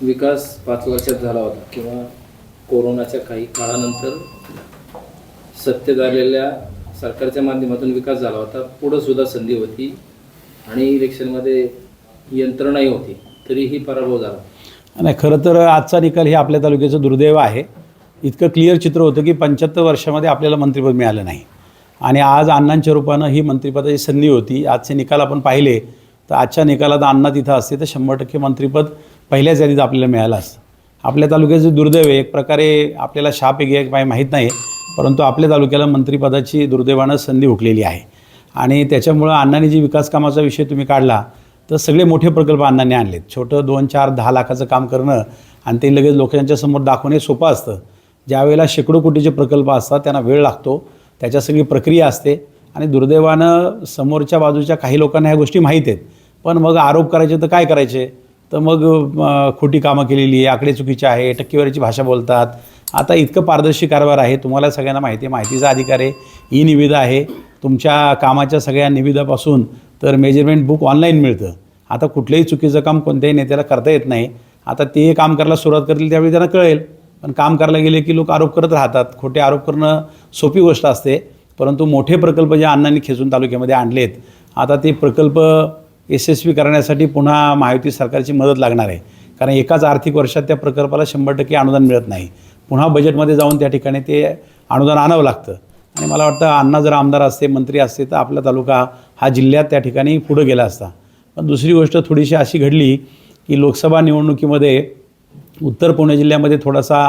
विकास पाच वर्षात झाला होता किंवा कोरोनाच्या काही काळानंतर सत्तेत आलेल्या सरकारच्या माध्यमातून विकास झाला होता. पुढं सुद्धा संधी होती आणि इलेक्शनमध्ये यंत्रणाही होती. तरीही पराभव झाला. नाही खरं तर आजचा निकाल हे आपल्या तालुक्याचं दुर्दैव आहे. इतकं क्लिअर चित्र होतं की पंच्याहत्तर वर्षामध्ये आपल्याला मंत्रिपद मिळालं नाही. आणि आज अण्णांच्या रूपानं ही मंत्रिपदाची संधी होती. आजचे निकाल आपण पाहिले तर आजच्या निकालात अण्णा तिथं असते तर शंभर टक्के मंत्रिपद पहिल्याच यादीत आपल्याला मिळालं असतं. आपल्या तालुक्याचं दुर्दैव एक प्रकारे आपल्याला शाप आहे पाय काय माहीत नाही परंतु आपल्या तालुक्याला मंत्रिपदाची दुर्दैवानं संधी हुकलेली आहे. आणि त्याच्यामुळं अण्णांनी जी विकास कामाचा विषय तुम्ही काढला तर सगळे मोठे प्रकल्प अण्णांनी आणलेत. छोटं दोन चार दहा लाखाचं काम करणं आणि ते लगेच लोकांच्या समोर दाखवणे सोपं असतं. ज्यावेळेला शेकडो कोटीचे प्रकल्प असतात त्यांना वेळ लागतो त्याच्या सगळी प्रक्रिया असते. आणि दुर्दैवानं समोरच्या बाजूच्या काही लोकांना ह्या गोष्टी माहीत आहेत. पण मग आरोप करायचे तर काय करायचे? तर मग खोटी कामं केलेली आहे आकडे चुकीचे आहे टक्केवारीची भाषा बोलतात. आता इतकं पारदर्शी कारभार आहे तुम्हाला सगळ्यांना माहिती आहे माहितीचा अधिकार आहे ई निविदा आहे. तुमच्या कामाच्या सगळ्या निविदापासून तर मेजरमेंट बुक ऑनलाईन मिळतं. आता कुठलंही चुकीचं काम कोणत्याही नेत्याला करता येत नाही. आता ते काम करायला सुरुवात करतील त्यावेळी त्यांना कळेल. पण काम करायला गेले की लोक आरोप करत राहतात. खोटे आरोप करणं सोपी गोष्ट असते. परंतु मोठे प्रकल्प जे अण्णांनी खेचून तालुक्यामध्ये आणलेत आता ते प्रकल्प यशस्वी करण्यासाठी पुन्हा महायुती सरकारची मदत लागणार आहे. कारण एकाच आर्थिक वर्षात त्या प्रकल्पाला शंभर टक्के अनुदान मिळत नाही. पुन्हा बजेटमध्ये जाऊन त्या ठिकाणी ते अनुदान आणावं लागतं. आणि मला वाटतं अण्णा जर आमदार असते मंत्री असते तर आपला तालुका हा जिल्ह्यात त्या ठिकाणी पुढं गेला असता. पण दुसरी गोष्ट थोडीशी अशी घडली की लोकसभा निवडणुकीमध्ये उत्तर पुणे जिल्ह्यामध्ये थोडासा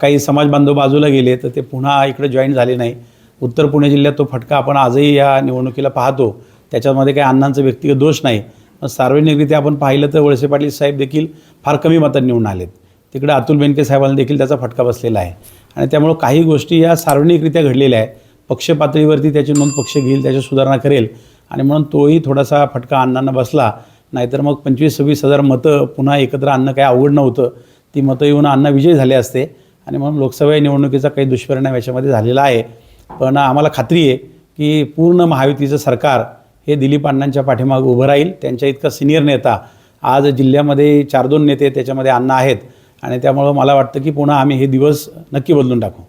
काही समाज बांधव बाजूला गेले तर ते पुन्हा इकडे जॉईन झाले नाही. उत्तर पुणे जिल्ह्यात तो फटका आपण आजही या निवडणुकीला पाहतो. त्याच्यामध्ये काही अण्णांचा व्यक्तिगत दोष नाही. पण सार्वजनिकरित्या आपण पाहिलं तर वळसे पाटील साहेब देखील फार कमी मतात निवडून आलेत. तिकडे अतुल बेनके साहेबांना देखील त्याचा फटका बसलेला आहे. आणि त्यामुळं काही गोष्टी या सार्वजनिकरित्या घडलेल्या आहे पक्ष पातळीवरती त्याची नोंद पक्ष घेईल त्याची सुधारणा करेल. आणि म्हणून तोही थोडासा फटका अण्णांना बसला. नाहीतर मग पंचवीस सव्वीस हजार मतं पुन्हा एकत्र आणणं काही अवघड नव्हतं. ती मतं येऊन अण्णा विजय झाले असते. आणि म्हणून लोकसभा निवडणुकीचा काही दुष्परिणाम याच्यामध्ये झालेला आहे. पण आम्हाला खात्री आहे की पूर्ण महायुतीचं सरकार हे दिलीप अण्णांच्या पाठीमागं उभं राहील. त्यांच्या इतका सिनियर नेता आज जिल्ह्यामध्ये चार दोन नेते त्याच्यामध्ये अण्णा आहेत. आणि त्यामुळं मला वाटतं की पुन्हा आम्ही हे दिवस नक्की बदलून टाकू.